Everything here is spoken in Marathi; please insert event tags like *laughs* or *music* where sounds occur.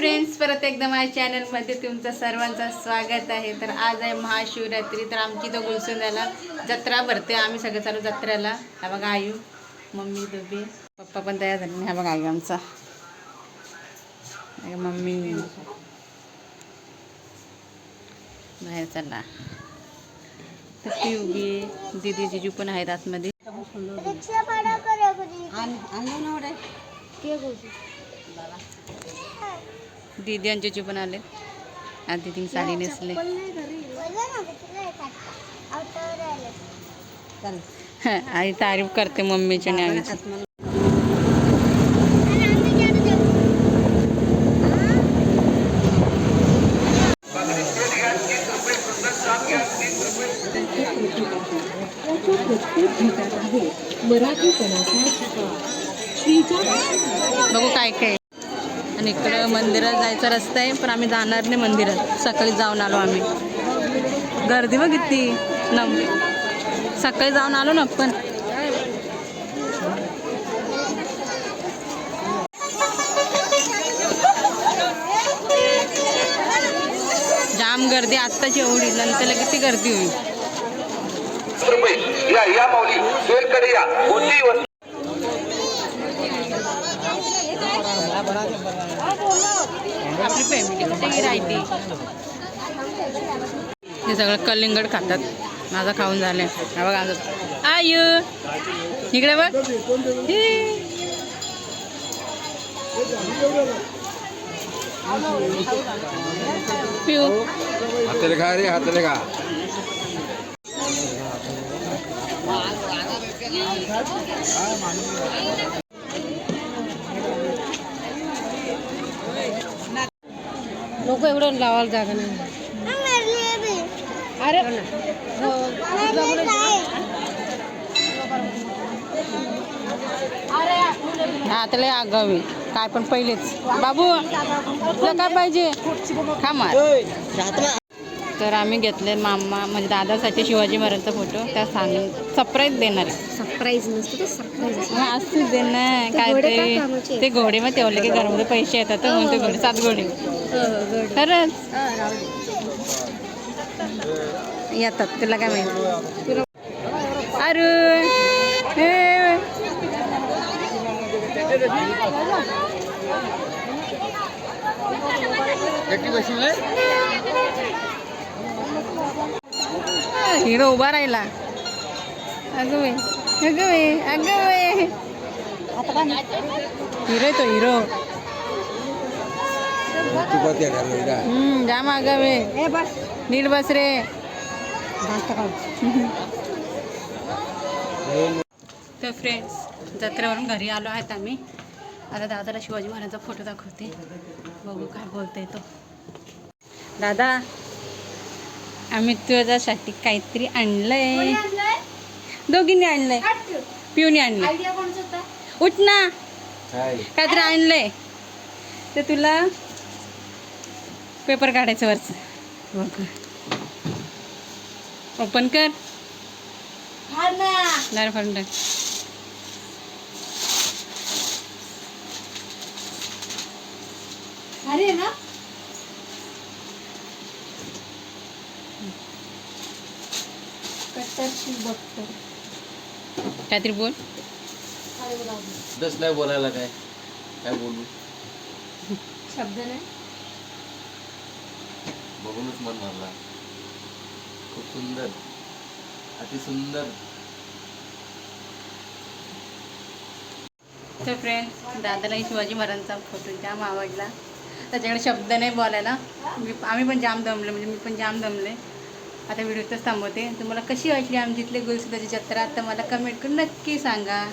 फ्रेंड्स परत एकदा माझ्या चॅनलमध्ये तुमचं सर्वांचं स्वागत आहे. तर आज आहे महाशिवरात्री तर आमची तो गुलसुंदाला जत्रा भरते आम्ही सगळे चालू जत्रेला. हा बघा आयू मम्मी दोबी पप्पा पण तयार झाले. हा बघा आयू आमचा. मम्मी. बाहेर चालला. तर ती उभी दीदी जिजू पण आहेत आतमध्ये. के गोष्टी दीदी आणि जिजू पण आले. आज दीदी साडी नेसले. *laughs* आई तारीफ करते मम्मीची आणि बघू काय काय. आणि इकडं मंदिरात जायचा रस्ता आहे पण आम्ही जाणार नाही मंदिरात. सकाळी जाऊन आलो आम्ही. गर्दी बघ किती नम सकाळी जाऊन आलो ना पण जाम गर्दी आत्ताची एवढी. नंतर किती गर्दी होईल. या या माऊली. सोयीकडे या. कोणतीही आपली फॅमिली कुठेही राहते हे सगळं कलिंगड खातात. माझा खाऊन झालंय. हा बघा आमचं आयु. इकडे बघ. पिऊ. हाताले खा रे हाताले खा. एवढं लावायला जागा नाही. अरे हा त्याला आगावी. काय पण पहिलेच. बाबू तुला काय पाहिजे? खा तर आम्ही घेतले मामा म्हणजे दादासाठी शिवाजी महाराजांचा फोटो त्या सांग सरप्राईज देणार आहे. सरप्राईज नसतं ते सरप्राईज असू दे ना काय ते घोडे मग ठेवले की घरामध्ये पैसे येतात तर म्हणून ते घोडे सात घोडे. खरंच? येतात तुला काय माहिती? अरे हे. हिरो उभा राहिला. अगं बाई अगं बाई अगं हिरो तो हिरो. हम्म जाम अगं वे. नीट बस. रे. तर फ्रेंड्स जत्रेवरून घरी आलो आहेत आम्ही. आता दादाला शिवाजी महाराजांचा फोटो दाखवते. बघू काय बोलतोय तो. दादा आम्ही तुझ्यासाठी काहीतरी आणलंय. दोघींनी आणलंय. पिऊनी आणलंय. उठ ना. काहीतरी आणलंय. ते तुला पेपर काढायचं वरच. बघ ओपन कर. दार फाडून टाक. अरे ना. बघतो. काहीतरी बोल. दस नाही बोलायला काय? काय बोलू? शब्द नाही. बघूनच मन भरला. खूप सुंदर. अतिसुंदर तर फ्रेंड्स दादालाही शिवाजी महाराजांचा फोटो जाम आवडला. त्याच्याकडे शब्द नाही बोलायला. मी आम्ही पण जाम दमले म्हणजे मी पण जाम दमले. आता व्हिडिओ थांबवते. तुम्हाला कशी वाटली आमची इथली गुलसुदाची जत्रा? तर मला कमेंट करून नक्की सांगा.